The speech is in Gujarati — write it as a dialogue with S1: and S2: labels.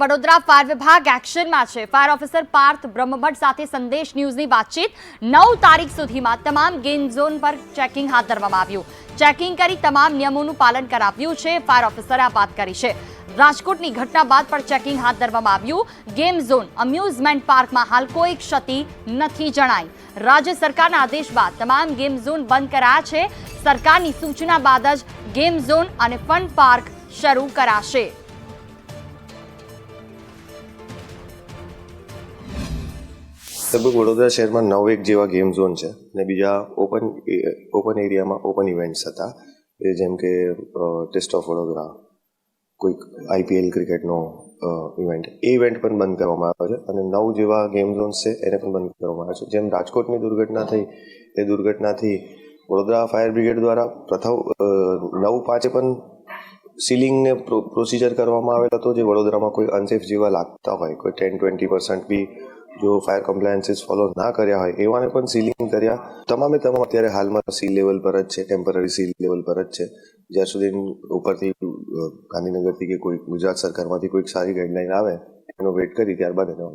S1: વડોદરા ફાયર વિભાગ એક્શનમાં છે. ફાયર ઓફિસર પાર્થ બ્રહ્મભટ્ટ સાથે સંદેશ ન્યૂઝની વાતચીત નવ તારીખ સુધીમાં તમામ ગેમ ઝોન પર ચેકિંગ હાથ ધરવામાં આવ્યું. ચેકિંગ કરી તમામ નિયમોનું પાલન કરાવ્યું છે. ફાયર ઓફિસરે આ વાત કરી છે. રાજકોટની ઘટના બાદ પણ ચેકિંગ હાથ ધરવામાં આવ્યું. ગેમ ઝોન અમ્યુઝમેન્ટ પાર્કમાં હાલ કોઈ ક્ષતિ નથી જણાઈ. રાજ્ય સરકારના આદેશ બાદ તમામ ગેમ ઝોન બંધ કરાયા છે. સરકારની સૂચના બાદ જ ગેમ ઝોન અને ફન પાર્ક શરૂ કરાશે.
S2: લગભગ વડોદરા શહેરમાં નવ એક જેવા ગેમ ઝોન છે ને બીજા ઓપન ઓપન એરિયામાં ઓપન ઇવેન્ટ્સ હતા. એ જેમ કે ટેસ્ટ ઓફ વડોદરા કોઈક આઈપીએલ ક્રિકેટનો ઇવેન્ટ એ ઇવેન્ટ પણ બંધ કરવામાં આવ્યો છે અને નવ જેવા ગેમ ઝોન્સ છે એને પણ બંધ કરવામાં આવ્યો છે. જેમ રાજકોટની દુર્ઘટના થઈ, એ દુર્ઘટનાથી વડોદરા ફાયર બ્રિગેડ દ્વારા પ્રથમ નવ પાંચે પણ સીલિંગને પ્રોસિજર કરવામાં આવેલ હતો, જે વડોદરામાં કોઈ અનસેફ જેવા લાગતા હોય, કોઈ ટેન ટ્વેન્ટી પર્સન્ટ બી જો ફાયર કમ્પ્લાયન્સીસ ફોલો ના કર્યા હોય, એવાને પણ સીલિંગ કર્યા. તમામે તમામ અત્યારે હાલમાં સી લેવલ પર જ છે ટેમ્પરરી સી લેવલ પર જ છે. જ્યાં સુધી ઉપરથી ગાંધીનગરથી કે કોઈ ગુજરાત સરકારમાંથી કોઈક સારી ગાઈડલાઈન આવે, એનો વેટ કરી ત્યારબાદ એનો